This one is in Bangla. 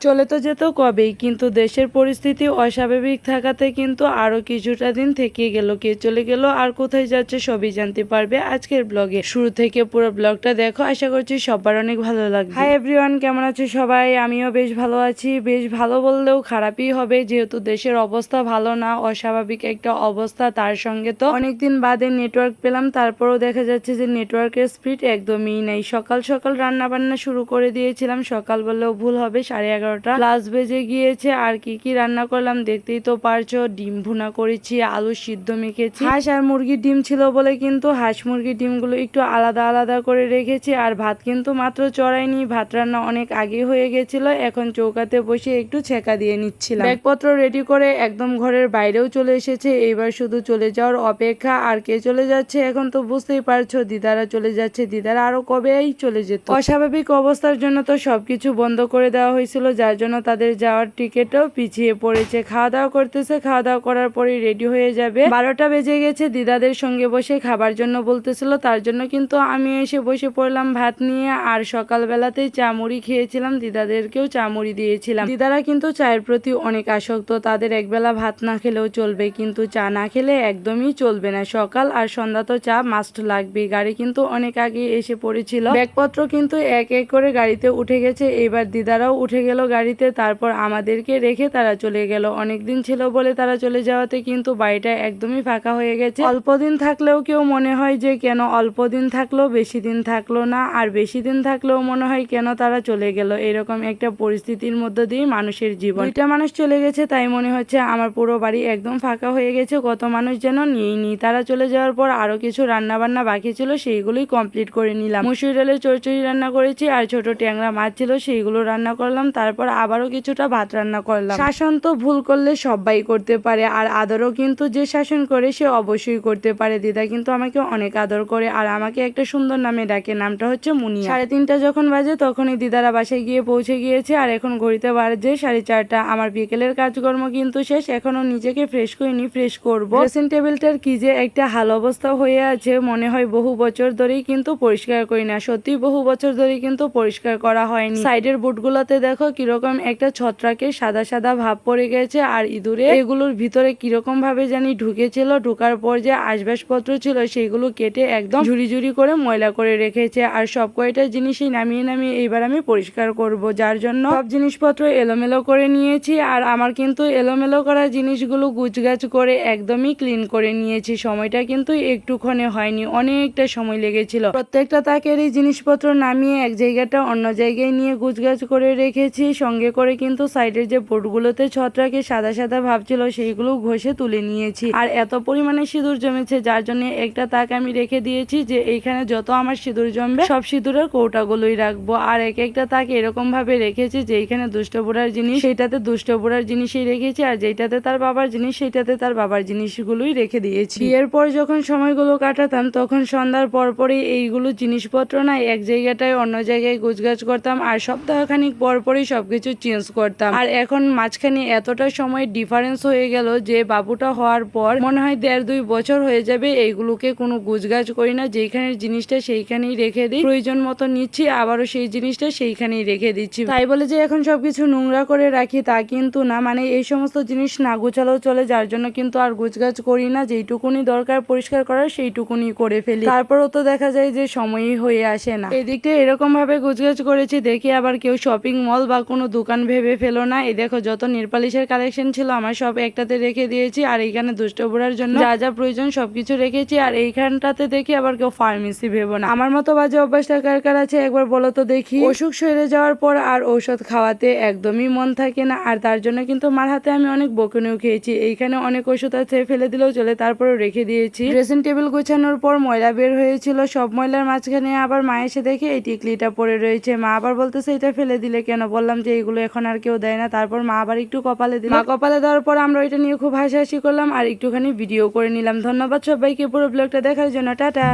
চলে তো যেত কবেই, কিন্তু দেশের পরিস্থিতি অস্বাভাবিক থাকাতে কিন্তু আরও কিছুটা দিন থেকে গেল কে চলে গেল আর কোথায় যাচ্ছে সবই জানতে পারবে আজকের ব্লগে। শুরু থেকে পুরো ব্লগটা দেখো, আশা করছি সবার অনেক ভালো লাগবে। হাই এভরিওয়ান, কেমন আছো সবাই? আমিও বেশ ভালো আছি। বেশ ভালো বললেও খারাপই হবে, যেহেতু দেশের অবস্থা ভালো না, অস্বাভাবিক একটা অবস্থা তার সঙ্গে তো। অনেকদিন বাদে নেটওয়ার্ক পেলাম, তারপরেও দেখা যাচ্ছে যে নেটওয়ার্কের স্পিড একদমই নেই। সকাল সকাল রান্না বান্না শুরু করে দিয়েছিলাম, সকাল বললেও ভুল হবে, সাড়ে এগারোটা প্লাস বেজে গিয়েছে, আর কি কি রান্না করলাম দেখতেই তো পারছ, ডিম ভুনা করেছি, আলু সিদ্ধ মেখেছি। হাঁস আর মুরগির ডিম ছিল বলে কিন্তু হাঁস মুরগির ডিমগুলো একটু আলাদা আলাদা করে রেখেছি, আর ভাত কিন্তু মাত্র চড়াইনি, ভাত রান্না অনেক আগে হয়ে গেছিল, এখন চৌকাতে বসে একটু ছেঁকা দিয়ে নিচ্ছিলাম। ব্যাগপত্র রেডি করে একদম ঘরের বাইরেও চলে এসেছে এবার শুধু চলে যাওয়ার অপেক্ষা, আর কে চলে যাচ্ছে এখন তো বুঝতেই পারছ, দিদারা চলে যাচ্ছে, দিদারা আরও কবেই চলে যেত। অস্বাভাবিক অবস্থার জন্য তো সবকিছু বন্ধ করে দেওয়া হয়েছিল যার জন্য তাদের যাওয়ার টিকিটও পিছিয়ে পড়েছে। খাওয়া দাওয়া করতেছে খাওয়া দাওয়া করার পরে রেডি হয়ে যাবে। বারোটা বেজে গেছে, দিদাদের সঙ্গে বসে খাবার জন্য বলতেছিল, তার জন্য কিন্তু আমি এসে বসে পড়লাম ভাত নিয়ে। আর সকালবেলাতেই চা মুড়ি খেয়েছিলাম, দিদাদেরকেও চা মুড়ি দিয়েছিলাম। দিদারা কিন্তু চায়ের প্রতি অনেক আসক্ত, তাদের একবেলা ভাত না খেলেও চলবে, কিন্তু চা না খেলে একদমই চলবে না। সকাল আর সন্ধ্যা তো চা মাস্ট লাগবে গাড়ি কিন্তু অনেক আগে এসে পড়েছিল। ব্যাগপত্র কিন্তু এক এক করে গাড়িতে উঠে গেছে, এবার দিদারাও উঠে গেল গাড়িতে, তারপর আমাদেরকে রেখে তারা চলে গেল। অনেক দিন ছিল বলে তারা চলে যাওয়াতে কিন্তু বাড়িটা একদমই ফাঁকা হয়ে গেছে। অল্প দিন থাকলেও কেউ মনে হয় যে কেন অল্প দিন থাকল, বেশি দিন থাকল না, আর বেশি দিন থাকলেও মনে হয় কেন তারা চলে গেল। এরকম একটা পরিস্থিতির মধ্য দিয়ে মানুষের জীবন। দুইটা মানুষ চলে গেছে, তাই মনে হচ্ছে আমার পুরো বাড়ি একদম ফাঁকা হয়ে গেছে, কত মানুষ যেন নিয়েই তারা চলে যাওয়ার পর আরও কিছু রান্না বান্না বাকি ছিল, সেইগুলোই কমপ্লিট করে নিলাম। মুসুর ডালের চচ্চড়ি রান্না করেছি, আর ছোট ট্যাংরা মাছ ছিল, সেইগুলো রান্না করলাম, তারপর আবারও কিছুটা ভাত রান্না করলাম। শাসন তো ভুল করলে সবাই করতে পারে, আর আদরও কিন্তু যে শাসন করে সে অবশ্যই করতে পারে। দিদা কিন্তু আমাকে অনেক আদর করে, আর আমাকে একটা সুন্দর নামে ডাকে, নামটা হচ্ছে মুনিয়া। সাড়ে তিনটা যখন বাজে তখনই দিদারা বাসায় গিয়ে পৌঁছে গিয়েছে, আর এখন ঘড়িতে বাজে সাড়ে চারটা। আমার বিকেলের কাজকর্ম কিন্তু শেষ এখনও নিজেকে ফ্রেশ করিনি ফ্রেশ করব। ড্রেসিং টেবিলটার কি যে একটা হাল অবস্থা হয়ে আছে, মনে হয় বহু বছর ধরেই কিন্তু পরিষ্কার করি না। সত্যি বহু বছর ধরেই কিন্তু পরিষ্কার করা হয়নি। সাইডের বুটগুলোতে দেখো কীরকম একটা ছত্রাকের সাদা সাদা ভাব পড়ে গেছে আর ইঁদুরে, এগুলোর ভিতরে কীরকম ভাবে জানি ঢুকেছিল, ঢুকার পর যে আসবাবপত্র ছিল সেগুলো কেটে একদম ঝুড়ি ঝুড়ি করে ময়লা করে রেখেছে। আর সব কয়টা জিনিসই নামিয়ে নামিয়ে এইবার আমি পরিষ্কার করব, যার জন্য সব জিনিসপত্র এলোমেলো করে নিয়েছি আর আমার কিন্তু এলোমেলো করা জিনিসগুলো গুছগাছ করে একদমই ক্লিন করে নিয়েছি। সময়টা কিন্তু একটুক্ষণে হয়নি, অনেকটা সময় লেগেছিল। প্রত্যেকটা তাকের এই জিনিসপত্র নামিয়ে এক জায়গাটা অন্য জায়গায় নিয়ে গুছগাছ করে রেখেছি। সঙ্গে করে কিন্তু সাইডের যে বোর্ডগুলোতে ছত্রাকে সাদা সাদা ভাবছিল সেইগুলো ঘষে তুলে নিয়েছি। আর এত পরিমাণে সিঁদুর জমেছে, যার জন্য একটা তাক আমি রেখে দিয়েছি যে এইখানে যত আমার সিঁদুর জমবে, সব সিঁদুরের কৌটাগুলোই রাখব। আর এক একটা তাক এরকম ভাবে রেখেছি যে এইখানে দুষ্ট বুড়ার জিনিস, সেইটাতে দুষ্ট বুড়ার জিনিসই রেখেছি, আর যেটাতে তার বাবার জিনিস, সেইটাতে তার বাবার জিনিসগুলোই রেখে দিয়েছি। বিয়ের পর যখন সময়গুলো কাটাতাম, তখন সন্ধ্যার পরপরই এইগুলো জিনিসপত্র না এক জায়গাটায় অন্য জায়গায় গুছগাছ করতাম, আর সপ্তাহখানিক পরপরই সবকিছু চেঞ্জ করতাম। আর এখন মাঝখানে এতটা সময় ডিফারেন্স হয়ে গেল যে বাবুটা হওয়ার পর মনে হয় দেড় দুই বছর হয়ে যাবে এইগুলোকে কোনো গুছগাছ করি না যেইখানের জিনিসটা সেইখানেই রেখে দিই। প্রয়োজন মতো নিচ্ছি, আবারও সেই জিনিসটা সেইখানেই রেখে দিচ্ছি। তাই বলে যে এখন সবকিছু নোংরা করে রাখি তা কিন্তু না মানে এই সমস্ত জিনিস না গুছালেও চলে, যার জন্য কিন্তু আর গুছগাছ করি না। যেইটুকুনি দরকার পরিষ্কার করার সেইটুকুনি করে ফেলি। তারপরও তো দেখা যায় যে সময়ই হয়ে আসে না। এদিকটা এরকম ভাবে গুছগাছ করেছি, দেখি আবার কেউ শপিং মল বা কোনো দোকান ভেবে ফেলো না। এই দেখো, যত নিরপালিশের কালেকশন ছিল, আমার সব একটাতে রেখে দিয়েছি। আর এইখানে দুষ্ট বুড়ার জন্য যা যা প্রয়োজন সবকিছু রেখেছি। আর এইখানটাতে দেখি আবার কেউ ফার্মেসি ভেবো না। আমার মতো বাজে অভ্যাসটা কার কার আছে? একবার বলো তো দেখি। অসুখ সেরে যাওয়ার পর আর ঔষধ খাওয়াতে একদমই মন থাকে না। আর তার জন্য কিন্তু মার হাতে আমি অনেক বকুনিও খেয়েছি। এইখানে অনেক ওষুধ আছে, ফেলে দিলেও চলে তারপরে রেখে দিয়েছি। ড্রেসিং টেবিল গোছানোর পর ময়লা বের হয়েছিল। সব ময়লার মাঝখানে আবার মা এসে দেখে এই টিকলিটা পড়ে রয়েছে। মা আবার বলতেছে, এটা ফেলে দিলে কেন? বললাম যে এগুলো এখন আর কেউ দেয় না। তারপর মা আবার একটু কপালে দিল। মা কপালে দেওয়ার পর আমরা ওইটা নিয়ে খুব হাসাহাসি করলাম আর একটুখানি ভিডিও করে নিলাম। ধন্যবাদ সবাইকে পুরো ব্লগটা দেখার জন্য। টাটা।